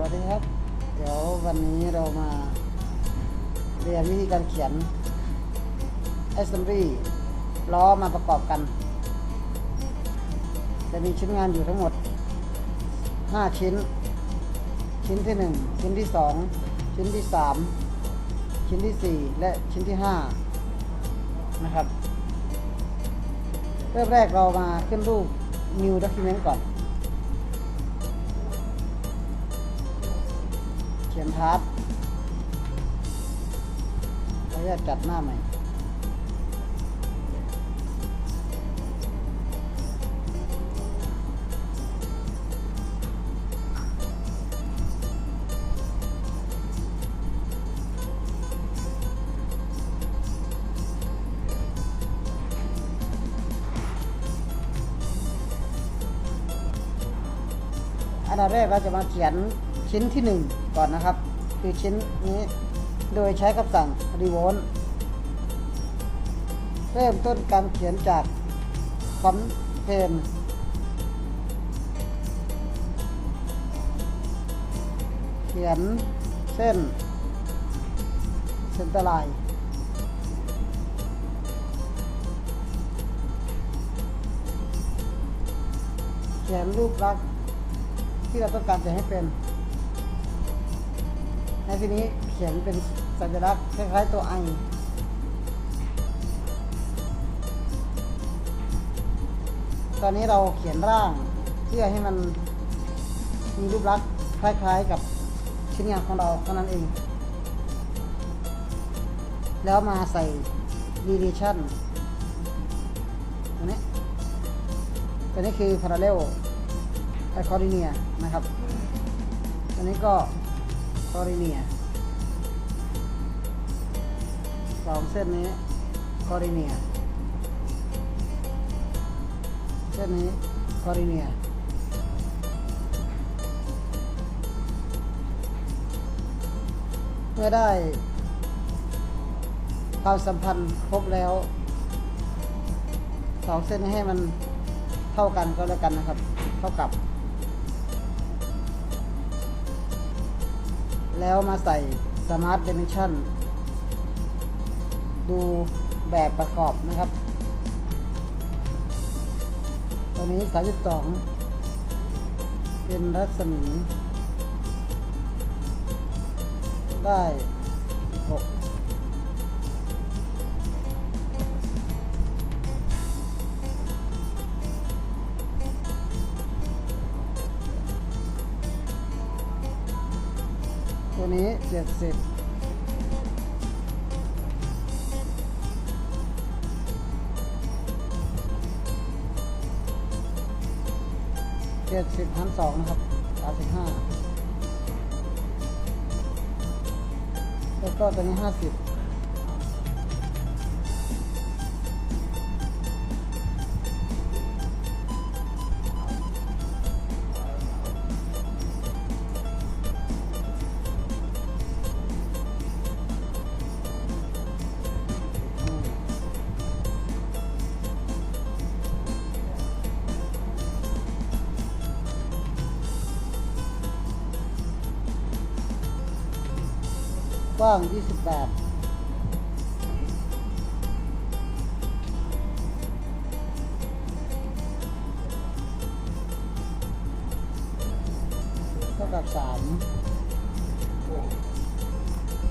วัสดีครับ เดี๋ยววันนี้เรามาเรียนวิธีการเขียน assembly ล้อมาประกอบกัน จะมีชิ้นงานอยู่ทั้งหมด 5 ชิ้น ชิ้นที่ 1 ชิ้นที่ 2 ชิ้นที่ 3 ชิ้นที่ 4 และชิ้นที่ 5 นะครับ เริ่มแรกเรามาขึ้นรูป new document ก่อน เขียนพาร์ทขออนุญาตจัดหน้าใหม่ อันดับแรกเราจะมาเขียน ชิ้นที่หนึ่งก่อนนะครับ คือชิ้นนี้โดยใช้คำสั่ง revolt เริ่มต้นการเขียนจากฟอนต์เพนเขียนเส้นเส้นตลายเขียนรูปลักษณ์ที่เราต้องการจะให้เป็น ในที่นี้เขียนเป็นสัญลักษณ์คล้ายๆตัวไอตอนนี้เราเขียนร่างเพื่อให้มันมีรูปลักษณ์คล้ายๆกับชิ้นงานของเราเท่านั้นเอง แล้วมาใส่ relation ตัวนี้ตัวนี้คือ parallel ไอคอริเนียนะครับตัวนี้ก็ คอริเนียสองเส้นนี้คอริเนียเส้นนี้คอริเนียเมื่อได้ความสัมพันธ์ครบแล้วสองเส้นให้มันเท่ากันก็แล้วกันนะครับ เท่ากับ แล้วมาใส่ Smart Dimension ดูแบบประกอบนะครับ ตัวนี้ 32 เป็นรัศมี ได้ 6 ตัวนี้ 70เจ็ดสิบพันสองนะครับสามสิบห้าแล้วก็ตัวนี้ห้าสิบ้งยี่สิบแปดเท่ากับสาม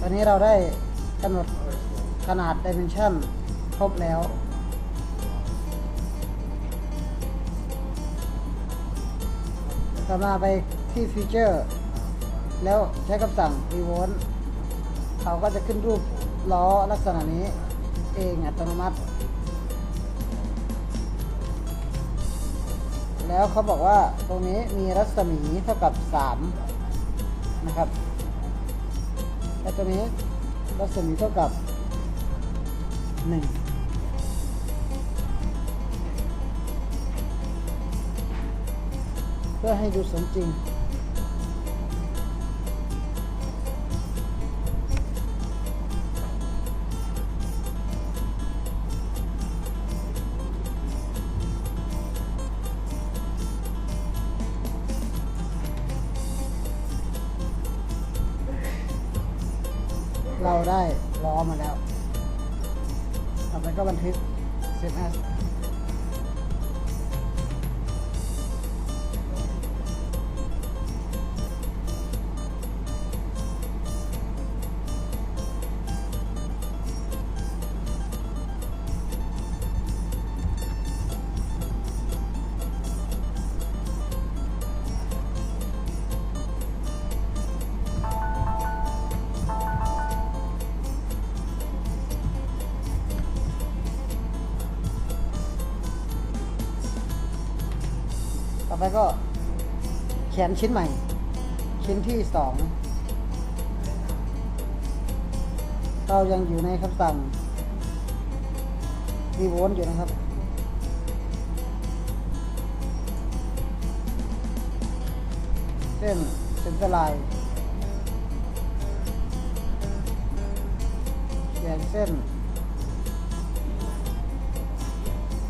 ตอนนี้เราได้กำหนดขนาด dimension ครบแล้วต่อมาไปที่ฟีเจอร์ แล้วใช้คำสั่ง revolt เขาก็จะขึ้นรูปล้อลักษณะนี้เองอัตโนมัติ แล้วเขาบอกว่าตรงนี้มีรัศมีเท่ากับ 3 นะครับและตัวนี้รัศมีเท่ากับ 1เพื่อให้ดูสมจริงับแล้วก็บันทึกเซตแอส ชิ้นใหม่ ชิ้นที่สองเรายังอยู่ในคำสั่งรีโวลอยู่นะครับเส้นเส้นตรายเขียนเส้น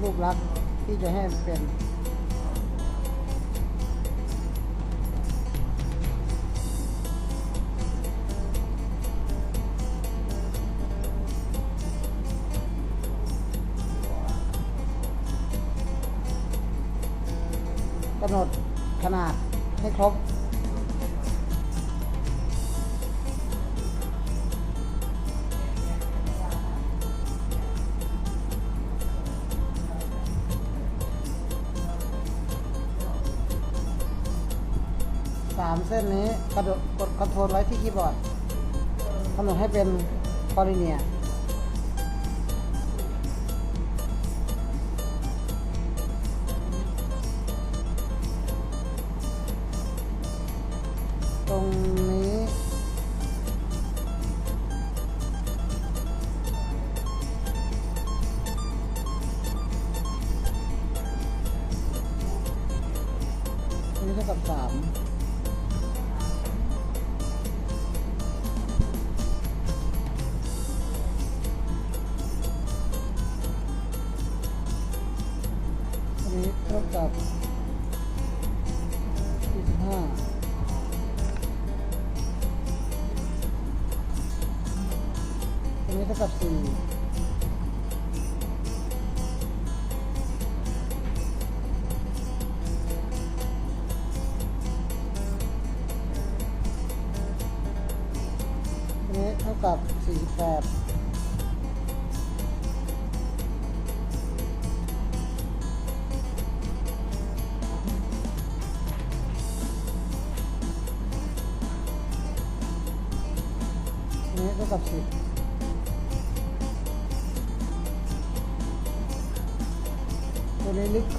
รูปลักษณ์ที่จะให้เป็น กำหนดขนาดให้ครบ สามเส้นนี้กระโดดกดคอนโทรลไว้ที่คีย์บอร์ดกำหนดให้เป็นคอลิเนียต อันนี้เท่ากับสี่อันนี้เท่ากับสี่สิบแปด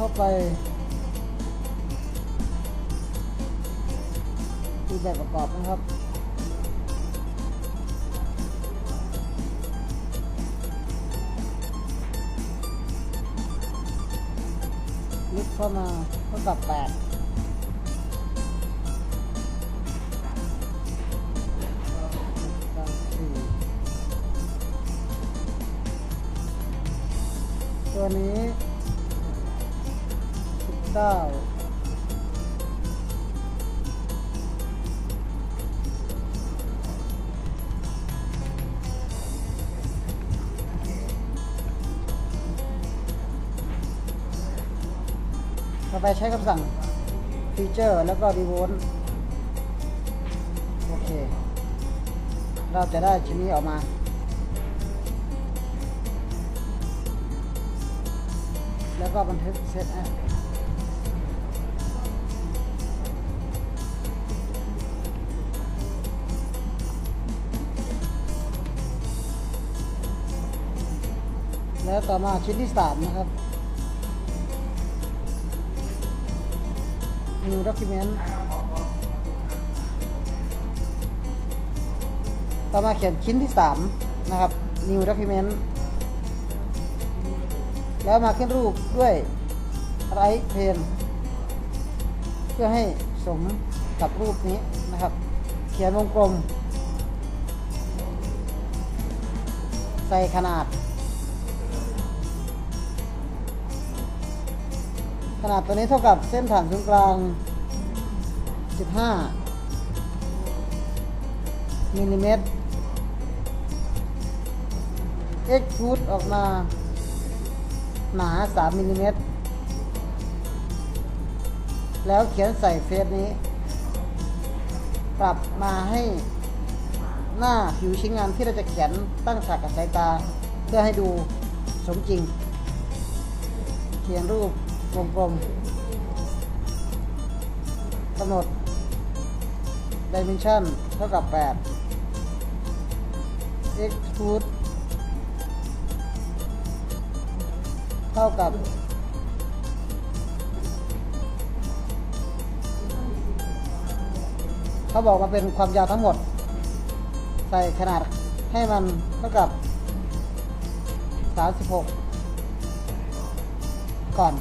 เข้าไปดูแบบประกอบนะครับลึกเข้ามาเท่ากับแปดตัวนี้ เก้าต่อไปใช้คำสั่งฟีเจอร์แล้วก็รีโวลโอเค เราจะได้ชิ้นนี้ออกมา แล้วก็บันทึกเซตแอป แล้วต่อมาชิ้นที่สามนะครับ New Document ต่อมาเขียนชิ้นที่สามนะครับ New Document แล้วมาขึ้นรูปด้วยไรเพนเพื่อให้สมกับรูปนี้นะครับ เขียนวงกลม ใส่ขนาด ขนาดตัวนี้เท่ากับเส้นผ่านศูนย์กลาง 15มิลลิเมตร extrude ออกมาหนา 3มิลลิเมตร แล้วเขียนใส่เฟซนี้ ปรับมาให้หน้าผิวชิ้นงานที่เราจะเขียนตั้งฉากกับสายตา เพื่อให้ดูสมจริง เขียนรูป วงกลมกำหนด dimension เท่ากับ 8 extrude เท่ากับ เขาบอกมาเป็นความยาวทั้งหมด ใส่ขนาดให้มันเท่ากับ 36 ก่อน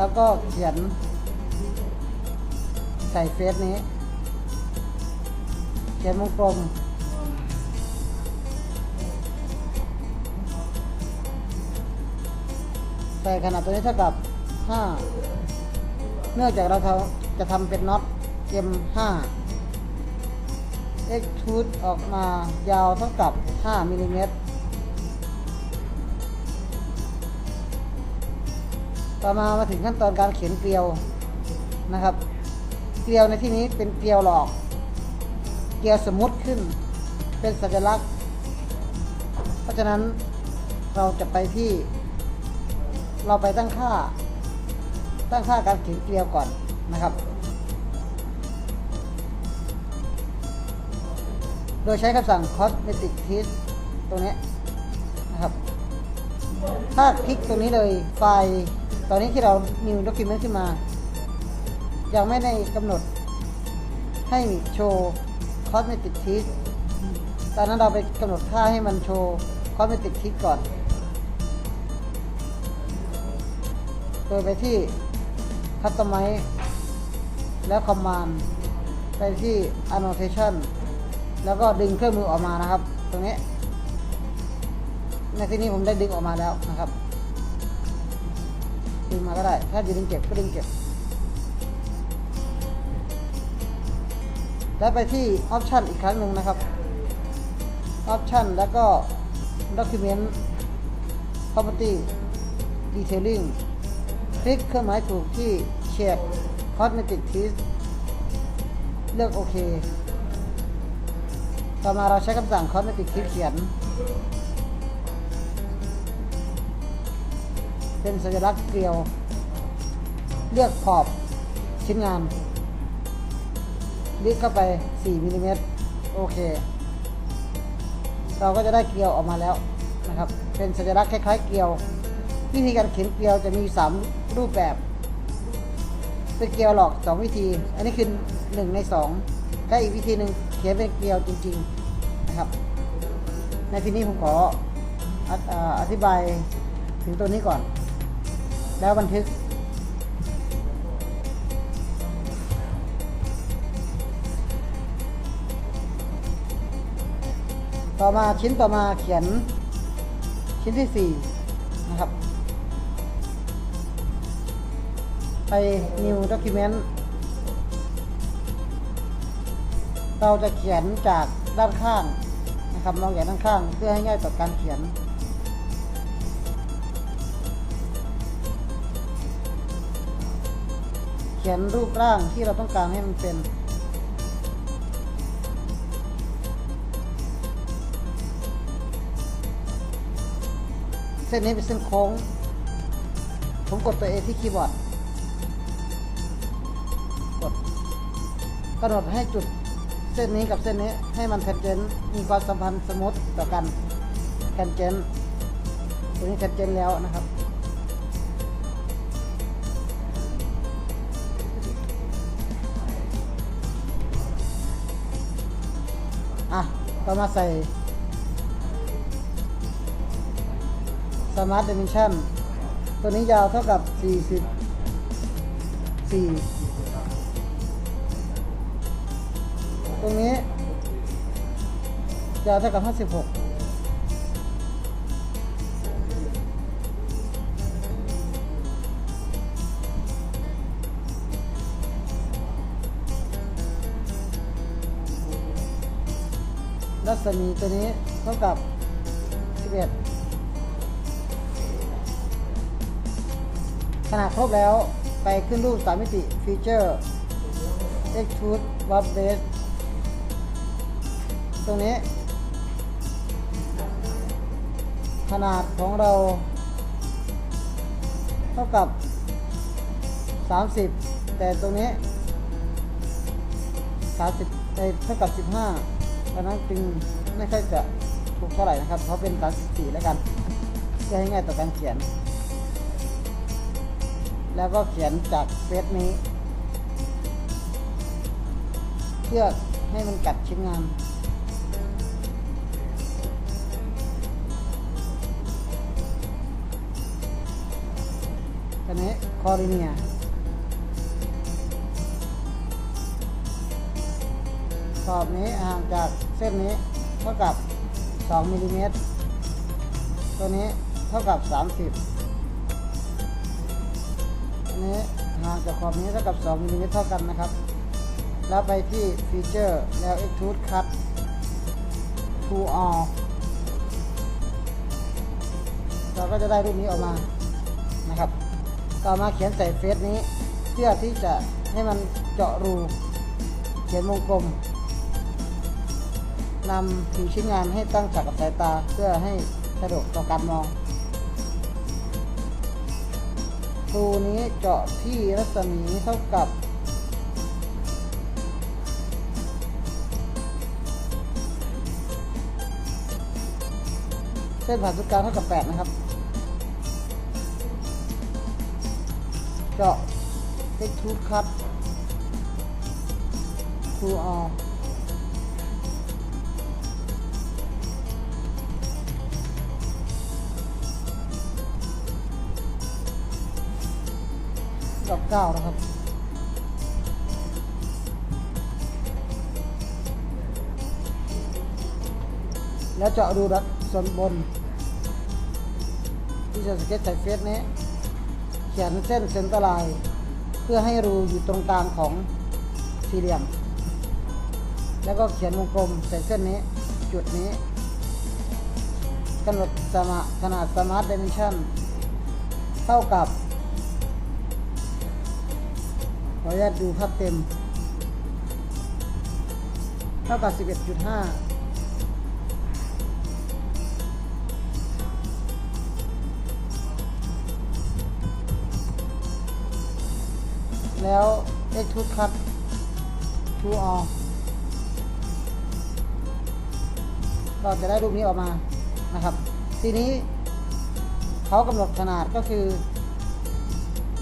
แล้วก็เขียนใส่เฟซนี้ เขียนวงกลม ใส่ขนาดตัวนี้เท่ากับ 5 เนื่องจากเราจะทำเป็นน็อต M5 extrude ออกมายาวเท่ากับ 5มิลลิเมตร ต่อมามาถึงขั้นตอนการเขียนเกลียวนะครับ เกลียวในที่นี้เป็นเกลียวหลอก เกลียวสมมุติขึ้น เป็นสัญลักษณ์ เพราะฉะนั้นเราจะไปที่ เราไปตั้งค่า ตั้งค่าการเขียนเกลียวก่อนนะครับ โดยใช้คำสั่ง cosmetic text ตรงนี้นะครับ ถ้าคลิกตรงนี้เลยไฟล์ ตอนนี้ที่เรา new document ขึ้นมา ยังไม่ได้กำหนดให้โชว์ cosmetic text ตอนนั้นเราไปกำหนดค่าให้มันโชว์ cosmetic text ก่อนโดยไปที่ customize แล้ว command ไปที่ annotation แล้วก็ดึงเครื่องมือออกมานะครับ ตรงนี้ ในที่นี้ผมได้ดึงออกมาแล้วนะครับดึ งมาก็ได้ ถ้าจะดึงเก็บก็ดึงเก็บ แล้วไปที่ option อีกครั้งหนึ่งนะครับ option แล้วก็ document property detailing คลิกเครื่องหมายถูกที่ shade cosmetic text เลือกโอเค ต่อมาเราใช้คำสั่ง cosmetic text เขียน เป็นสัญลักษณ์เกลียว เลือกขอบชิ้นงานลึกเข้าไป 4มิลลิเมตรโอเค เราก็จะได้เกลียวออกมาแล้วนะครับ เป็นสัญลักษณ์คล้ายๆเกลียว วิธีการเขียนเกลียวจะมี 3 รูปแบบ เป็นเกลียวหลอก 2 วิธี อันนี้คือ 1 ใน2และอีกวิธีหนึ่งเขียนเป็นเกลียวจริงๆนะครับ ในที่นี้ผมขอออธิบายถึงตัวนี้ก่อน แล้วบันทึก ต่อมาชิ้นต่อมาเขียนชิ้นที่ 4 นะครับ ไป new document เราจะเขียนจากด้านข้างนะครับมองจากด้านข้างเพื่อให้ง่ายต่อการเขียน ขียนรูปร่างที่เราต้องการให้มันเป็น เส้นนี้เป็นเส้นโค้ง ผมกดตัว A ที่คีย์บอร์ด กดกำหนดให้จุดเส้นนี้กับเส้นนี้ให้มันแทนเจนมีความสัมพันธ์สมมติต่อกันแทนเจนตัวนี้แทนเจนแล้วนะครับ เรามาใส่ Smart Dimension ตัวนี้ยาวเท่ากับ 44 ตรงนี้ ยาวเท่ากับ 56 รัศมีตัวนี้เท่ากับ 11 ขนาดครบแล้วไปขึ้นรูป3มิติฟีเจอร์ Extrude Warp Base ตรงนี้ ขนาดของเรา เท่ากับ 30 แต่ตรงนี้30เอ้ยเท่ากับ 15 ดังนั้นจึงไม่ค่อยจะถูกเท่าไหร่นะครับ เพราะเป็น34แล้วกันเพื่อให้ง่ายต่อการเขียน แล้วก็เขียนจากเฟซนี้เพื่อให้มันกัดชิ้นงานอันนี้คอริเนีย ขอบนี้ห่างจากเส้นนี้เท่ากับ 2มิลลิเมตร ตัวนี้เท่ากับ 30 อันนี้ห่างจากขอบนี้เท่ากับ 2มิลลิเมตรเท่ากันนะครับ แล้วไปที่ฟีเจอร์แล้ว Extrude Cut to all เราก็จะได้รูปนี้ออกมานะครับ ต่อมาเขียนใส่เฟซนี้ เพื่อที่จะให้มันเจาะรู เขียนวงกลม นำผิวชิ้นงานให้ตั้งฉากกับสายตาเพื่อให้สะดวกต่อการมองรูนี้เจาะที่รัศมีเท่ากับเส้นผ่านศูนย์กลางเท่ากับ 8 นะครับ เจาะเอ็กทูครับครูออ 9 นะครับ แล้วเจาะดูดัดส่วนบน ที่จะสเก็ตใส่เฟสนี้ เขียนเส้นเซนเตอร์ไลน์เพื่อให้รูอยู่ตรงกลางของสี่เหลี่ยม แล้วก็เขียนวงกลมใส่เส้นนี้จุดนี้กำหนดขนาดสมาร์ทเดนิชั่นเท่ากับ ออนุญาตดูภาพเต็ม เท่ากับ 11.5แล้ว Extrude Cut to all เราจะได้รูปนี้ออกมานะครับ ทีนี้เขากำหนดขนาดก็คือ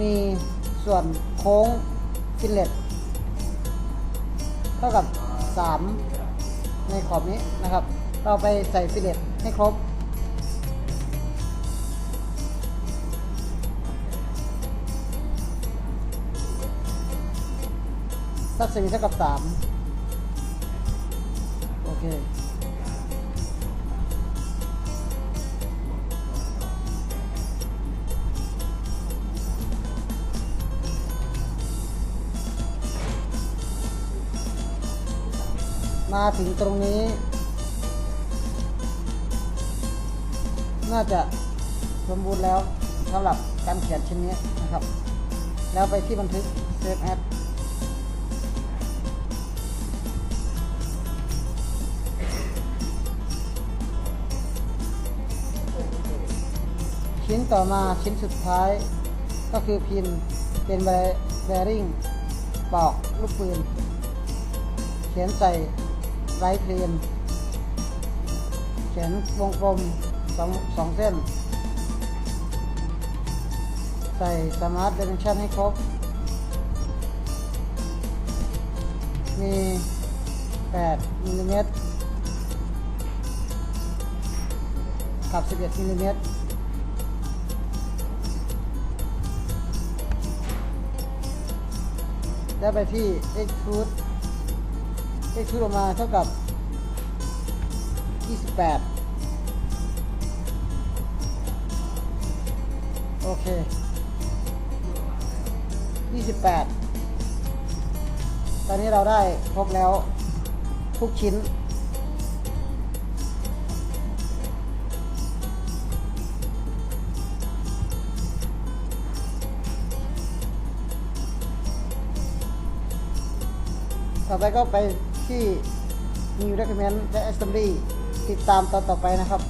มีส่วนโค้ง ฟินเลตเท่ากับ 3 ในขอบนี้นะครับ เราไปใส่ฟินเลตให้ครบรัศมีเท่ากับ 3 โอเค มาถึงตรงนี้ น่าจะสมบูรณ์แล้วสำหรับการเขียนชิ้นนี้นะครับ แล้วไปที่บันทึก Save As ชิ้นต่อมาชิ้นสุดท้าย ก็คือพินเป็นแบริ่งปอกลูกปืน เขียนใส่ ไรเพลนเขียนวงกลมสองสองเส้น ใส่สมาร์ทเดนชั่นให้ครบ มี8มิลลิเมตรกับ 11มิลลิเมตรได้ไปที่ extrude ได้ชุดออกมาเท่ากับ 28 โอเค 28 ตอนนี้เราได้ครบแล้วทุกชิ้นต่อไปก็ไป ที่ New Recommend และ Assembly ติดตามตอนต่อไปนะครับ